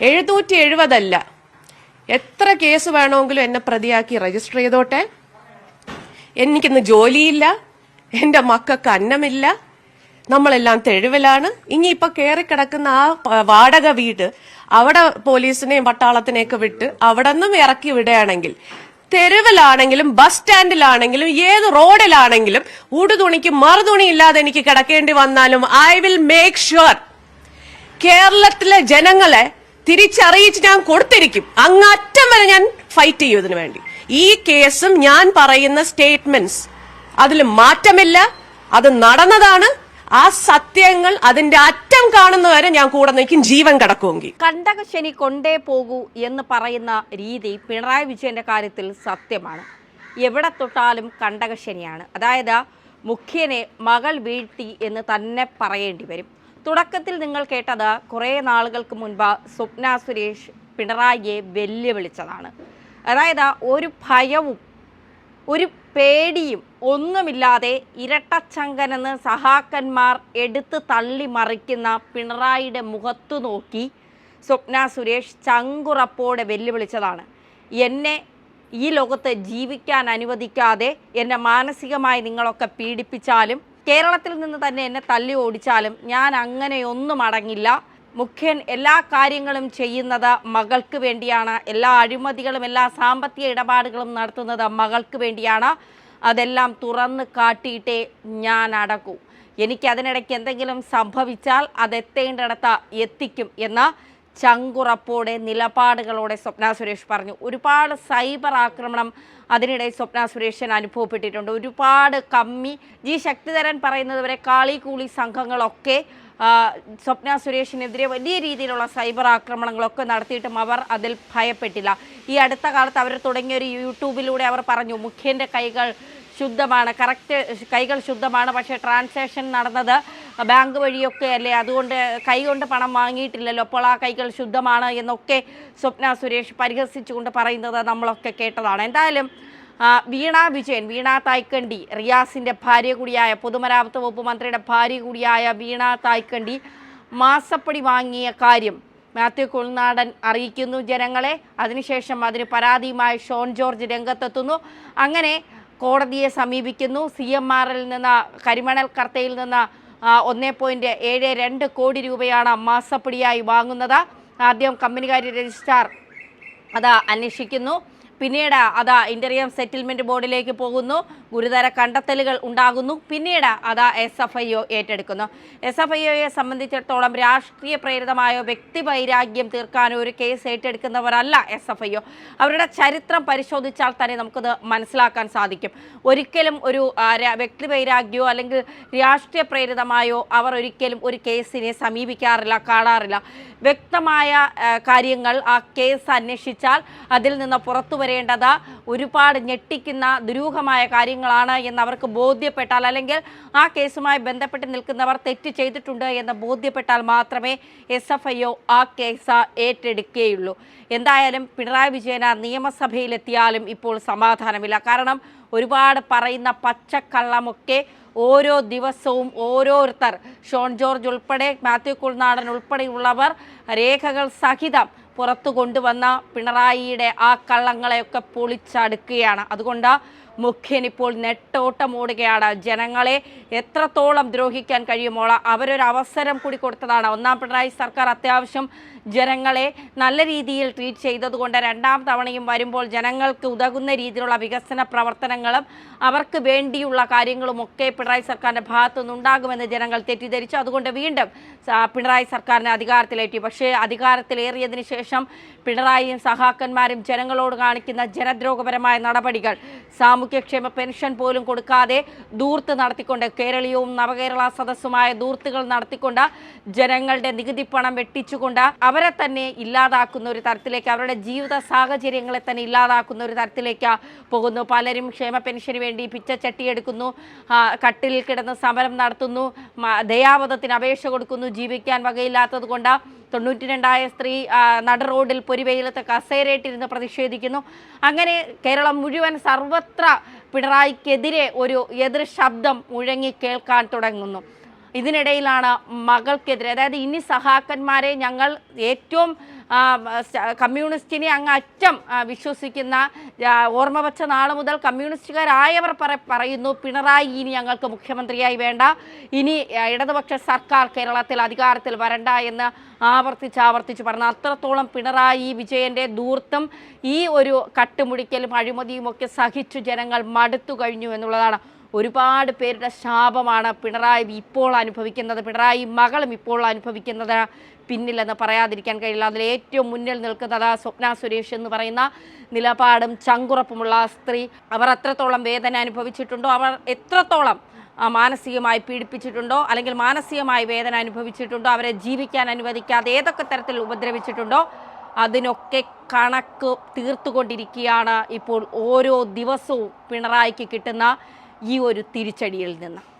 എഴുന്നൂറ്റി എഴുപതല്ല എത്ര കേസ് വേണമെങ്കിലും എന്നെ പ്രതിയാക്കി രജിസ്റ്റർ ചെയ്തോട്ടെ? എനിക്കിന്ന് ജോലിയില്ല എന്റെ മക്കൾക്ക് അന്നമില്ല നമ്മളെല്ലാം തെരുവിലാണ്. ഇപ്പൊ കയറി കിടക്കുന്ന ആ വാടക വീട് അവിടെ പോലീസിനെയും പട്ടാളത്തിനെയൊക്കെ വിട്ട് അവിടെ നിന്നും ഇറക്കി വിടുകയാണെങ്കിൽ തെരുവിലാണെങ്കിലും ബസ് സ്റ്റാൻഡിലാണെങ്കിലും ഏത് റോഡിലാണെങ്കിലും ഉടുതുണിക്ക് മറുതുണി ഇല്ലാതെ എനിക്ക് കിടക്കേണ്ടി വന്നാലും ഐ വിൽ മേക്ക് ഷുവർ കേരളത്തിലെ ജനങ്ങളെ തിരിച്ചറിയിച്ച് ഞാൻ കൊടുത്തിരിക്കും. അങ്ങറ്റം വരെ ഞാൻ ഫൈറ്റ് ചെയ്യും ഇതിനു വേണ്ടി. ഈ കേസും ഞാൻ പറയുന്ന സ്റ്റേറ്റ്മെന്റ്സ് അതിൽ മാറ്റമില്ല. അത് നടന്നതാണ്. ആ സത്യങ്ങൾ അതിന്റെ അറ്റം കാണുന്നവരെ ഞാൻ കൂടെ നിൽക്കും ജീവൻ കിടക്കുമെങ്കിൽ. കണ്ടകശനി കൊണ്ടേ പോകൂ എന്ന് പറയുന്ന രീതി പിണറായി വിജയന്റെ കാര്യത്തിൽ സത്യമാണ്. എവിടെ തൊട്ടാലും കണ്ടകശനിയാണ് അതായത് മുഖ്യനെ മകൾ വീഴ്ത്തി എന്ന് തന്നെ പറയേണ്ടി വരും. തുടക്കത്തിൽ നിങ്ങൾ കേട്ടത് കുറേ നാളുകൾക്ക് മുൻപ് സ്വപ്ന സുരേഷ് പിണറായിയെ വെല്ലുവിളിച്ചതാണ്. അതായത് ഒരു ഭയവും ഒരു പേടിയും ഒന്നുമില്ലാതെ ഇരട്ടച്ചങ്കനെന്ന് സഹാക്കന്മാർ എടുത്ത് തള്ളി മറിക്കുന്ന പിണറായിയുടെ മുഖത്തു നോക്കി സ്വപ്ന സുരേഷ് ചങ്കുറപ്പോടെ വെല്ലുവിളിച്ചതാണ്. എന്നെ ഈ ലോകത്ത് ജീവിക്കാൻ അനുവദിക്കാതെ എന്നെ മാനസികമായി നിങ്ങളൊക്കെ പീഡിപ്പിച്ചാലും കേരളത്തിൽ നിന്ന് തന്നെ എന്നെ തല്ലി ഓടിച്ചാലും ഞാൻ അങ്ങനെയൊന്നും അടങ്ങില്ല. മുഖ്യൻ എല്ലാ കാര്യങ്ങളും ചെയ്യുന്നത് മകൾക്ക് വേണ്ടിയാണ്. എല്ലാ അഴിമതികളും എല്ലാ സാമ്പത്തിക ഇടപാടുകളും നടത്തുന്നത് മകൾക്ക് വേണ്ടിയാണ്. അതെല്ലാം തുറന്ന് കാട്ടിയിട്ടേ ഞാൻ അടക്കൂ എനിക്ക് അതിനിടയ്ക്ക് എന്തെങ്കിലും സംഭവിച്ചാൽ അതെത്തേണ്ടിടത്ത് എത്തിക്കും എന്ന ചങ്കുറപ്പോടെ നിലപാടുകളോടെ സ്വപ്ന സുരേഷ് പറഞ്ഞു. ഒരുപാട് സൈബർ ആക്രമണം അതിനിടെ സ്വപ്ന സുരേഷൻ അനുഭവപ്പെട്ടിട്ടുണ്ട്. ഒരുപാട് കമ്മി ജി ശക്തിധരൻ പറയുന്നത് വരെ കാളി കൂളി സംഘങ്ങളൊക്കെ സ്വപ്ന സുരേഷിനെതിരെ വലിയ രീതിയിലുള്ള സൈബർ ആക്രമണങ്ങളൊക്കെ നടത്തിയിട്ടും അവർ അതിൽ ഭയപ്പെട്ടില്ല. ഈ അടുത്ത കാലത്ത് അവർ തുടങ്ങിയ ഒരു യൂട്യൂബിലൂടെ അവർ പറഞ്ഞു മുഖ്യന്റെ കൈകൾ ശുദ്ധമാണ് കറക്റ്റ് കൈകൾ ശുദ്ധമാണ് പക്ഷേ ട്രാൻസാക്ഷൻ നടന്നത് ബാങ്ക് വഴിയൊക്കെ അല്ലേ? അതുകൊണ്ട് കൈകൊണ്ട് പണം വാങ്ങിയിട്ടില്ലല്ലോ. അപ്പോൾ ആ കൈകൾ ശുദ്ധമാണ് എന്നൊക്കെ സ്വപ്ന സുരേഷ് പരിഹസിച്ചുകൊണ്ട് പറയുന്നത് നമ്മളൊക്കെ കേട്ടതാണ്. എന്തായാലും വീണ വിജയൻ വീണ തായ്ക്കണ്ടി റിയാസിന്റെ ഭാര്യ കൂടിയായ പൊതുമരാമത്ത് വകുപ്പ് മന്ത്രിയുടെ ഭാര്യ കൂടിയായ വീണ തായ്ക്കണ്ടി മാസപ്പടി വാങ്ങിയ കാര്യം മാത്യു കുൾനാടൻ അറിയിക്കുന്നു ജനങ്ങളെ. അതിനുശേഷം അതിന് പരാതിയുമായി ഷോൺ ജോർജ് രംഗത്തെത്തുന്നു. അങ്ങനെ കോടതിയെ സമീപിക്കുന്നു. സി എം ആറിൽ നിന്ന് കരിമണൽ കർത്തയിൽ നിന്ന് ഒന്നേ പോയിന്റ് ഏഴ് രണ്ട് കോടി രൂപയാണ് മാസപ്പടിയായി വാങ്ങുന്നത്. ആദ്യം കമ്പനികാരി രജിസ്ട്രാർ അത് അന്വേഷിക്കുന്നു. പിന്നീട് അതാ ഇന്റർയം സെറ്റിൽമെന്റ് ബോർഡിലേക്ക് പോകുന്നു. ഗുരുതര കണ്ടെത്തലുകൾ ഉണ്ടാകുന്നു. പിന്നീട് അതാ എസ് എഫ് ഐ ഒ ഏറ്റെടുക്കുന്നു. എസ് എഫ് ഐ ഒയെ സംബന്ധിച്ചിടത്തോളം രാഷ്ട്രീയ പ്രേരിതമായോ വ്യക്തി വൈരാഗ്യം തീർക്കാനോ ഒരു കേസ് ഏറ്റെടുക്കുന്നവരല്ല എസ് എഫ് ഐ ഒ അവരുടെ ചരിത്രം പരിശോധിച്ചാൽ തന്നെ നമുക്കത് മനസ്സിലാക്കാൻ സാധിക്കും. ഒരിക്കലും ഒരു വ്യക്തി വൈരാഗ്യമോ അല്ലെങ്കിൽ രാഷ്ട്രീയ പ്രേരിതമായോ അവർ ഒരിക്കലും ഒരു കേസിനെ സമീപിക്കാറില്ല കാണാറില്ല. വ്യക്തമായ കാര്യങ്ങൾ ആ കേസ് അന്വേഷിച്ചാൽ അതിൽ നിന്ന് പുറത്തു വരേണ്ടത്. ഒരുപാട് ഞെട്ടിക്കുന്ന ദുരൂഹമായ കാര്യങ്ങളാണ് എന്ന് അവർക്ക് ബോധ്യപ്പെട്ടാൽ അല്ലെങ്കിൽ ആ കേസുമായി ബന്ധപ്പെട്ട് നിൽക്കുന്നവർ തെറ്റ് ചെയ്തിട്ടുണ്ട് എന്ന് ബോധ്യപ്പെട്ടാൽ മാത്രമേ എസ് എഫ് ഐ ഒ ആ കേസ് ഏറ്റെടുക്കുകയുള്ളൂ. എന്തായാലും പിണറായി വിജയന നിയമസഭയിലെത്തിയാലും ഇപ്പോൾ സമാധാനമില്ല. കാരണം ഒരുപാട് പറയുന്ന പച്ചക്കള്ളമൊക്കെ ഓരോ ദിവസവും ഓരോരുത്തർ ഷോൺ ജോർജ് ഉൾപ്പെടെ മാത്യു കുൾനാടൻ ഉൾപ്പെടെയുള്ളവർ രേഖകൾ സഹിതം പുറത്തു കൊണ്ടുവന്ന പിണറായിയുടെ ആ കള്ളങ്ങളെയൊക്കെ പൊളിച്ചടുക്കുകയാണ്. അതുകൊണ്ട് മുഖ്യൻ ഇപ്പോൾ നെട്ടോട്ടമോടുകയാണ് ജനങ്ങളെ എത്രത്തോളം ദ്രോഹിക്കാൻ കഴിയുമോ അവരൊരു അവസരം കൂടി കൊടുത്തതാണ്. ഒന്നാം പിണറായി സർക്കാർ അത്യാവശ്യം ജനങ്ങളെ നല്ല രീതിയിൽ ട്രീറ്റ് ചെയ്തതുകൊണ്ട് രണ്ടാം തവണയും വരുമ്പോൾ ജനങ്ങൾക്ക് ഉതകുന്ന രീതിയിലുള്ള വികസന പ്രവർത്തനങ്ങളും അവർക്ക് വേണ്ടിയുള്ള കാര്യങ്ങളും ഒക്കെ പിണറായി സർക്കാരിന്റെ ഭാഗത്തു നിന്നുണ്ടാകുമെന്ന് ജനങ്ങൾ തെറ്റിദ്ധരിച്ചു. അതുകൊണ്ട് വീണ്ടും പിണറായി സർക്കാരിനെ അധികാരത്തിലേറ്റി. പക്ഷേ അധികാരത്തിലേറിയതിനു ശേഷം പിണറായിയും സഹാക്കന്മാരും ജനങ്ങളോട് കാണിക്കുന്ന ജനദ്രോഹപരമായ നടപടികൾ സാമൂഹ്യക്ഷേമ പെൻഷൻ പോലും കൊടുക്കാതെ ദൂർത്ത് നടത്തിക്കൊണ്ട് കേരളീയവും നവകേരള സദസ്സുമായ ദൂർത്തുകൾ നടത്തിക്കൊണ്ട് ജനങ്ങളുടെ നികുതി പണം വെട്ടിച്ചുകൊണ്ട് അവരെ തന്നെ ഇല്ലാതാക്കുന്ന ഒരു തരത്തിലേക്ക് അവരുടെ ജീവിത സാഹചര്യങ്ങളെ തന്നെ ഇല്ലാതാക്കുന്ന ഒരു തരത്തിലേക്ക് പോകുന്നു. പലരും ക്ഷേമ പെൻഷന് വേണ്ടി പിച്ചച്ചട്ടിയെടുക്കുന്നു എടുക്കുന്നു കട്ടിൽ കിടന്ന് സമരം നടത്തുന്നു ദയാവധത്തിന് അപേക്ഷ കൊടുക്കുന്നു ജീവിക്കാൻ വകയില്ലാത്തത് കൊണ്ട് തൊണ്ണൂറ്റി രണ്ടായ സ്ത്രീ നട റോഡിൽ പൊരിവെയിലത്ത് കസേരയിട്ടിരുന്ന് പ്രതിഷേധിക്കുന്നു. അങ്ങനെ കേരളം മുഴുവൻ സർവത്ര പിണറായിക്കെതിരെ ഒരു എതിർ ശബ്ദം മുഴങ്ങി കേൾക്കാൻ തുടങ്ങുന്നു. ഇതിനിടയിലാണ് മകൾക്കെതിരെ അതായത് ഇനി സഹാക്കന്മാരെ ഞങ്ങൾ ഏറ്റവും കമ്മ്യൂണിസ്റ്റിനെ അങ്ങ് അറ്റം വിശ്വസിക്കുന്ന ഓർമ്മ വച്ച നാൾ മുതൽ കമ്മ്യൂണിസ്റ്റുകാരായവർ പറ പറയുന്നു പിണറായി ഇനി ഞങ്ങൾക്ക് മുഖ്യമന്ത്രിയായി വേണ്ട. ഇനി ഇടതുപക്ഷ സർക്കാർ കേരളത്തിൽ അധികാരത്തിൽ വരണ്ട എന്ന് ആവർത്തിച്ച് ആവർത്തിച്ച് പറഞ്ഞു. അത്രത്തോളം പിണറായി വിജയന്റെ ദൂർത്തും ഈ ഒരു കട്ടുമുടിക്കലും അഴിമതിയും ഒക്കെ സഹിച്ചു ജനങ്ങൾ മടുത്തു കഴിഞ്ഞു എന്നുള്ളതാണ് ഒരുപാട് പേരുടെ ശാപമാണ് പിണറായി ഇപ്പോൾ അനുഭവിക്കുന്നത്. പിണറായി മകളും ഇപ്പോൾ അനുഭവിക്കുന്നത് പിന്നിലെന്ന് പറയാതിരിക്കാൻ കഴിയില്ല. അതിൽ ഏറ്റവും മുന്നിൽ നിൽക്കുന്നത് സ്വപ്ന സുരേഷ് എന്ന് പറയുന്ന നിലപാടും ചങ്കുറപ്പുമുള്ള സ്ത്രീ. അവർ അത്രത്തോളം വേദന അനുഭവിച്ചിട്ടുണ്ടോ? അവർ എത്രത്തോളം മാനസികമായി പീഡിപ്പിച്ചിട്ടുണ്ടോ? അല്ലെങ്കിൽ മാനസികമായി വേദന അനുഭവിച്ചിട്ടുണ്ടോ? അവരെ ജീവിക്കാൻ അനുവദിക്കാതെ ഏതൊക്കെ തരത്തിൽ ഉപദ്രവിച്ചിട്ടുണ്ടോ? അതിനൊക്കെ കണക്ക് തീർത്തുകൊണ്ടിരിക്കുകയാണ് ഇപ്പോൾ ഓരോ ദിവസവും പിണറായിക്ക് കിട്ടുന്ന ഈ ഒരു തിരിച്ചടിയിൽ നിന്ന്.